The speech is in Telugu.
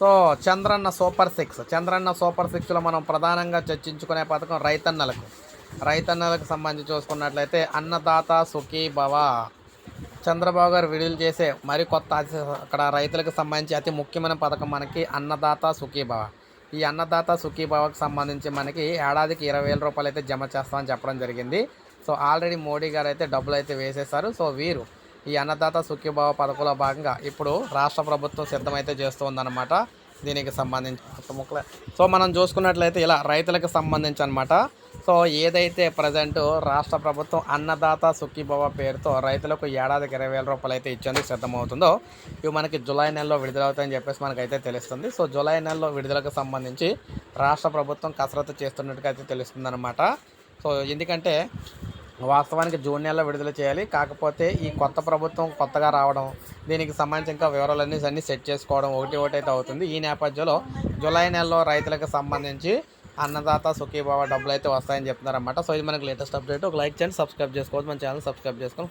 So Chandranna super six. Chandranna super సిక్స్లో మనం ప్రధానంగా చర్చించుకునే పథకం రైతన్నలకు. రైతన్నలకు సంబంధించి చూసుకున్నట్లయితే అన్నదాత సుఖీ భవ. చంద్రబాబు గారు విడుదల చేసే మరి కొత్త అక్కడ రైతులకు సంబంధించి అతి ముఖ్యమైన పథకం మనకి అన్నదాత సుఖీభవ ఈ అన్నదాత సుఖీభావకు సంబంధించి మనకి ఏడాదికి ఇరవై వేల రూపాయలు అయితే జమ చేస్తామని చెప్పడం జరిగింది. సో ఆల్రెడీ మోడీ గారు అయితే డబ్బులు అయితే వేసేశారు. సో వీరు ఈ అన్నదాత సుఖీభావ పథకంలో భాగంగా ఇప్పుడు రాష్ట్ర ప్రభుత్వం సిద్ధమైతే చేస్తుందన్నమాట. దీనికి సంబంధించి ముక్కలే. సో మనం చూసుకున్నట్లయితే ఇలా రైతులకు సంబంధించి అనమాట సో ఏదైతే ప్రజెంట్ రాష్ట్ర ప్రభుత్వం అన్నదాత సుఖీభవ పేరుతో రైతులకు ఏడాదికి ఇరవై వేల రూపాయలు అయితే ఇచ్చేందుకు సిద్ధమవుతుందో ఇవి మనకి జూలై నెలలో విడుదలవుతాయని చెప్పేసి మనకైతే తెలుస్తుంది. సో జూలై నెలలో విడుదలకు సంబంధించి రాష్ట్ర ప్రభుత్వం కసరత్తు చేస్తున్నట్టుగా అయితే తెలుస్తుందన్నమాట. సో ఎందుకంటే వాస్తవానికి జూన్ నెలలో విడుదల చేయాలి. కాకపోతే ఈ కొత్త ప్రభుత్వం కొత్తగా రావడం దీనికి సంబంధించి ఇంకా వివరాలన్నీ అన్నీ సెట్ చేసుకోవడం ఒకటి ఒకటి అయితే అవుతుంది. ఈ నేపథ్యంలో జూలై నెలలో రైతులకు సంబంధించి అన్నదాత సుఖీభావ డబ్బులు అయితే వస్తాయని చెప్తున్నారన్నమాట. సో ఇది మనకి లేటెస్ట్ అప్డేట్. ఒక లైక్ చేయండి సబ్స్క్రైబ్ చేసుకోవచ్చు మన ఛానల్ సబ్స్క్రైబ్ చేసుకొని